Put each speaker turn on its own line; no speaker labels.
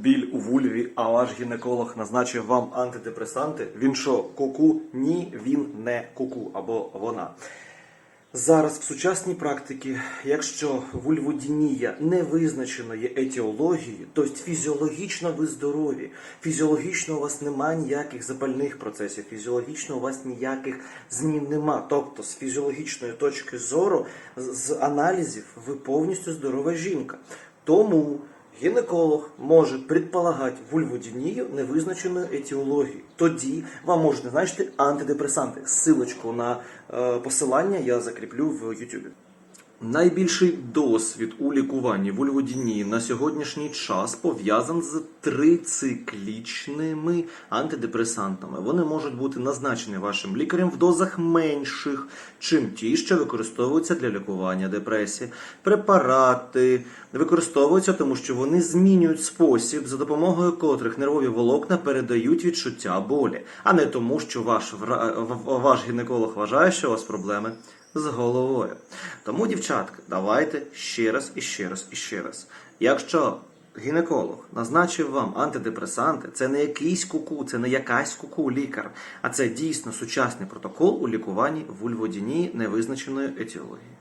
біль у вульві, а ваш гінеколог назначив вам антидепресанти. Він що, куку? Ні, він не куку або вона. Зараз в сучасній практиці, якщо вульводінія не визначеної етіології, тобто фізіологічно ви здорові, фізіологічно у вас немає ніяких запальних процесів, фізіологічно у вас ніяких змін нема. Тобто з фізіологічної точки зору, з аналізів, ви повністю здорова жінка. Тому гінеколог може предполагати вульводінію невизначеної етіології. Тоді вам можуть назначити антидепресанти. Силочку на е, посилання я закріплю в YouTube. Найбільший досвід у лікуванні вульводінії на сьогоднішній час пов'язаний з трициклічними антидепресантами. Вони можуть бути назначені вашим лікарем в дозах менших, чим ті, що використовуються для лікування депресії. Препарати використовуються, тому що вони змінюють спосіб, за допомогою котрих нервові волокна передають відчуття болі, а не тому, що ваш, ваш гінеколог вважає, що у вас проблеми з головою. Тому, дівчатки, давайте ще раз і ще раз і ще раз. Якщо гінеколог назначив вам антидепресанти, це не якийсь куку, це не якась куку лікар, а це дійсно сучасний протокол у лікуванні вульводінії невизначеної етіології.